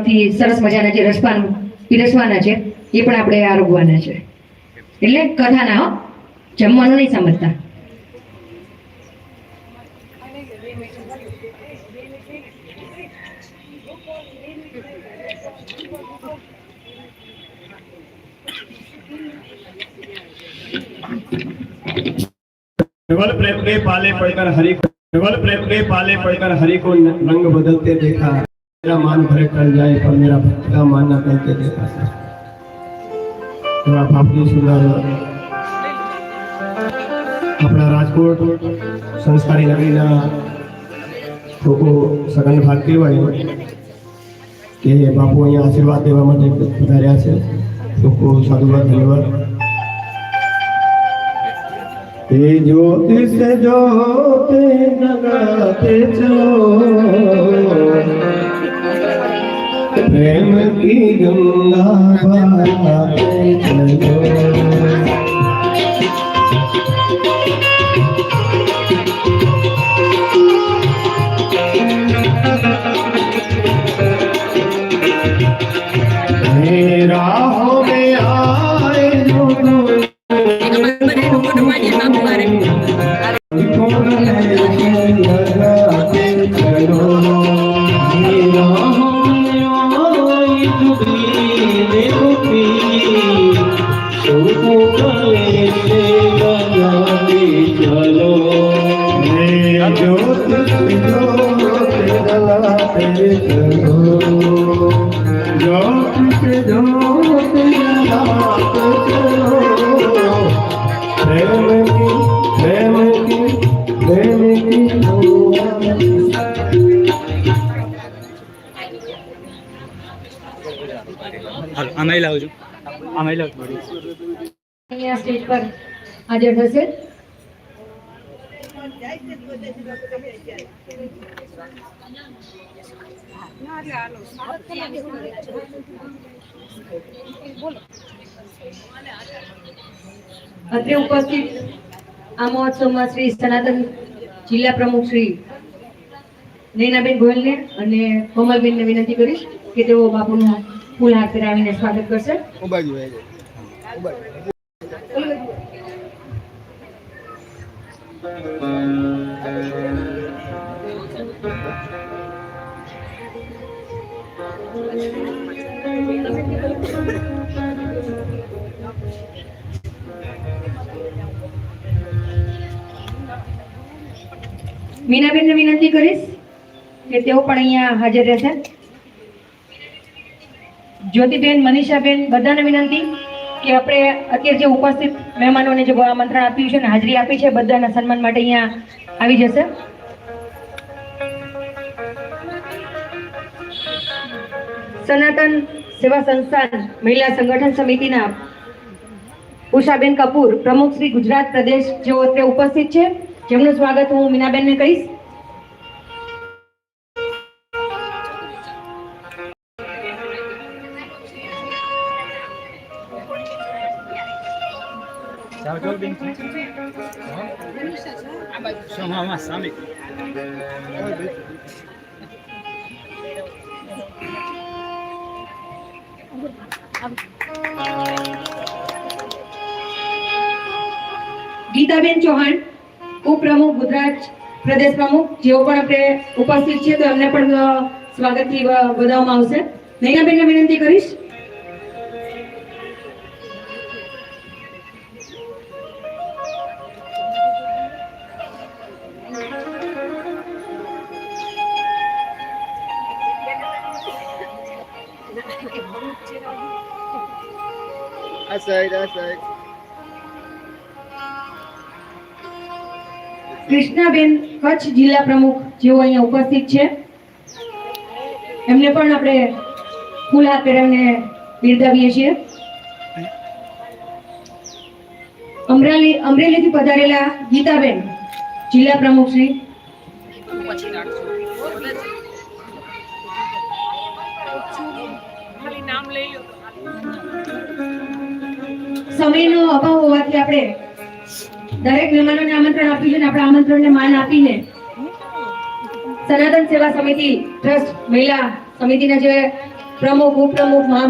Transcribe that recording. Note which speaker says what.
Speaker 1: થી સરસ મજાના જે રસપાન પીરસવાના છે એ પણ આપણે આરોગવાના છે એટલે કથાના હો જમવાનું નહીં સમજતા
Speaker 2: केवल प्रेम के पाले पड़कर हरि को केवल प्रेम के पाले पड़कर हरि को रंग बदलते देखा मेरा मान भरे कर जाए पर मेरा भक्त का मान न करके देखा એવા બાપની સુંદર આપણા રાજકોટ સંસ્કારી નગરીના લોકો સઘન ભાગ કહેવાય કે બાપુ અહીંયા આશીર્વાદ દેવા માટે પધાર્યા છે લોકો સાધુવાદ ધન્યવાદ ये ज्योतिष ज्योति लगाते चलो પ્રેમ કી ગંગા
Speaker 3: ભાઈ આમાં લાવજો. આમાં લાવજો.
Speaker 1: અહીંયા સ્ટેજ પર હાજર થશે અત્રે ઉપસ્થિત આ મહોત્સવમાં શ્રી સનાતન જિલ્લા પ્રમુખ શ્રી નૈનાબેન ગોયલને અને કોમલબેનને વિનંતી કરીશ કે તેઓ બાપુનું ફૂલ હાથ પહેરાવીને સ્વાગત કરશે. મીનાબેનને વિનંતી કરીશ કે તેઓ પણ અહીંયા હાજર રહેશે. જ્યોતિબેન, મનીષાબેન બધાને વિનંતી કે આપણે અત્યારે જે ઉપસ્થિત મહેમાનોને જે આમંત્રણ આપ્યું છે ને હાજરી આપી છે, બધાના સન્માન માટે અહીંયા આવી જશે. સનાતન સેવા સંસ્થાન મહિલા સંગઠન સમિતિના ઉષાબેન કપૂર પ્રમુખ શ્રી ગુજરાત પ્રદેશ જેઓ અત્યારે ઉપસ્થિત છે. જેમનું સ્વાગત હું મીનાબેનને કહીશ
Speaker 3: સામે.
Speaker 1: ગીતાબેન ચૌહાણ, ઉપપ્રમુખ ગુજરાત પ્રદેશ પ્રમુખ, જેઓ પણ આપણે ઉપસ્થિત છે તો એમને પણ સ્વાગતથી વધાવવામાં આવશે. નૈનાબેનને વિનંતી કરીશ
Speaker 4: આ સાઈડ આ સાઈડ
Speaker 1: કૃષ્ણાબેન કચ્છ જિલ્લા પ્રમુખ જેઓ અહીંયા ઉપસ્થિત છે, એમને પણ આપણે ફૂલ હાથ પહેરાવીને બિરદાવીએ છીએ. અમરેલી, અમરેલીથી પધારેલા ગીતાબેન, જિલ્લા પ્રમુખ શ્રી સમયનો અભાવ હોવાથી આપણે દરેક મહેમાનોને આમંત્રણ આપ્યું છે ને આપણે આમંત્રણને માન આપીને સનાતન સેવા સમિતિ ટ્રસ્ટ મહિલા સમિતિના જે પ્રમુખ, ઉપપ્રમુખ, મહા